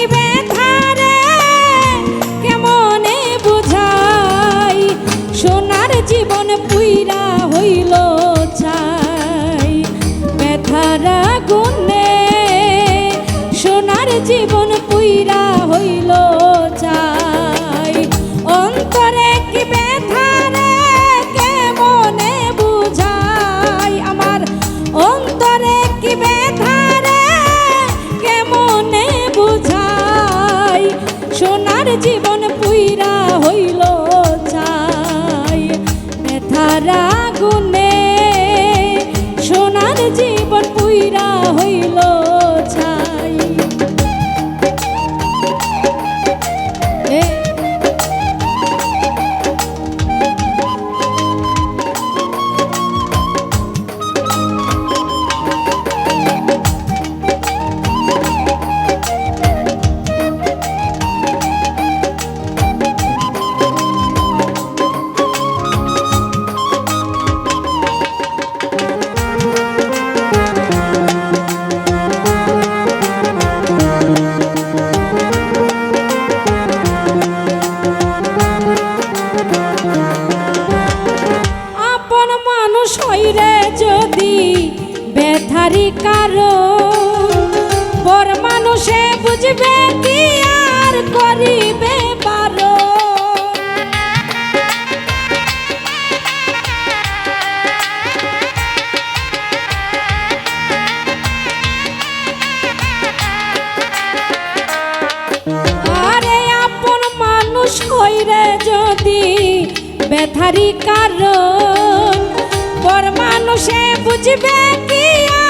কি ব্যথারি কারণ। পর মানুষে বুঝবে কি আর করিবে পারো আরে আপন মানুষ হইরে যদি ব্যথারি কারণ। পর মানুষে বুঝবে কি আর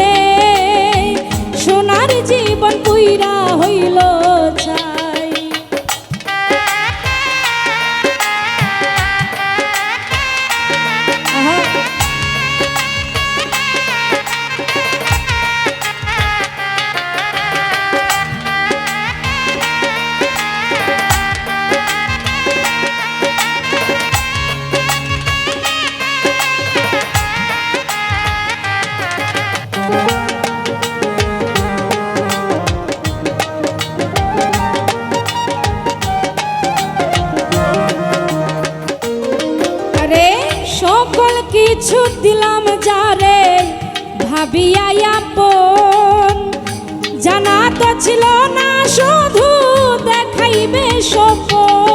কিছু দিলাম যারে, ভাবিয়া আপন। জানা তো ছিল না, শুধু দেখাইবে সপন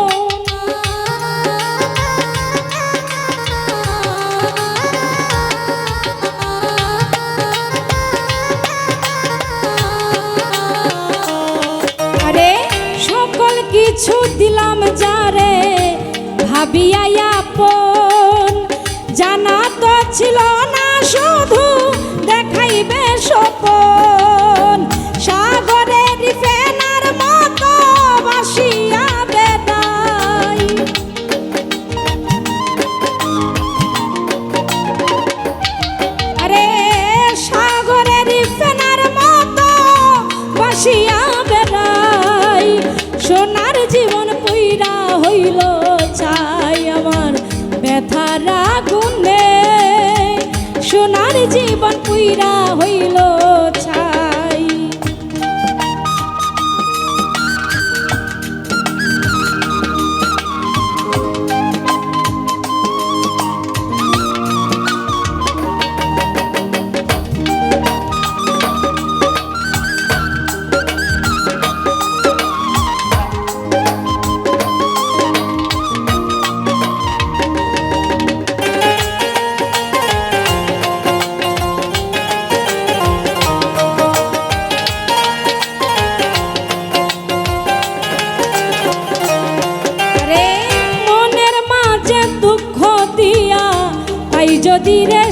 সকল কিছু দিলাম যারে, ভাবিয়া ছিল না শুধু দেখাইবে সপন সাগরের ফেনার মতো বাসিয়া বেদাই। আরে সাগরের ফেনার মতো বাসিয়া বেড়াই সোনার জীবন পুইরা হইল জীবন পুইরা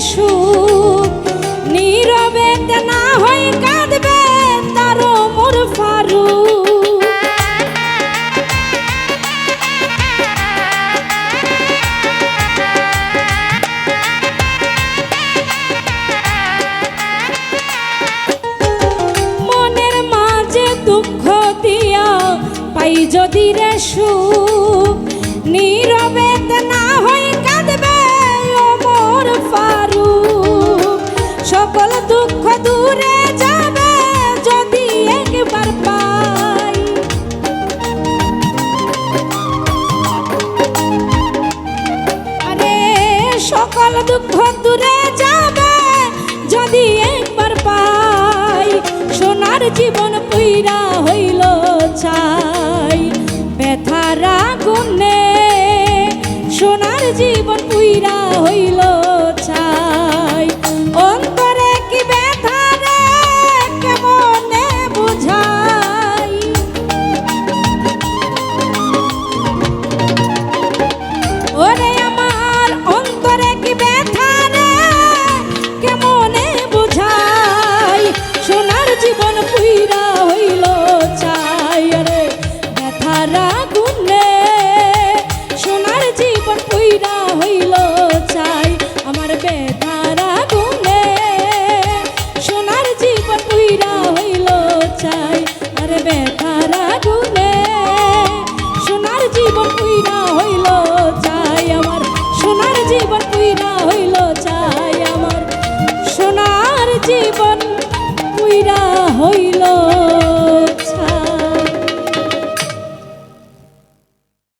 সুখ। নীরবে না হয় কাঁদবে তারও মোর ফারু মনের মাঝে দুঃখ দিয়া পাই যদি রে সকল দুঃখ দূরে যাবে। যদি একবার পাই, সোনার জীবন পুইরা হইল চাই ব্যথার আগুনে সোনার জীবন পুইরা रा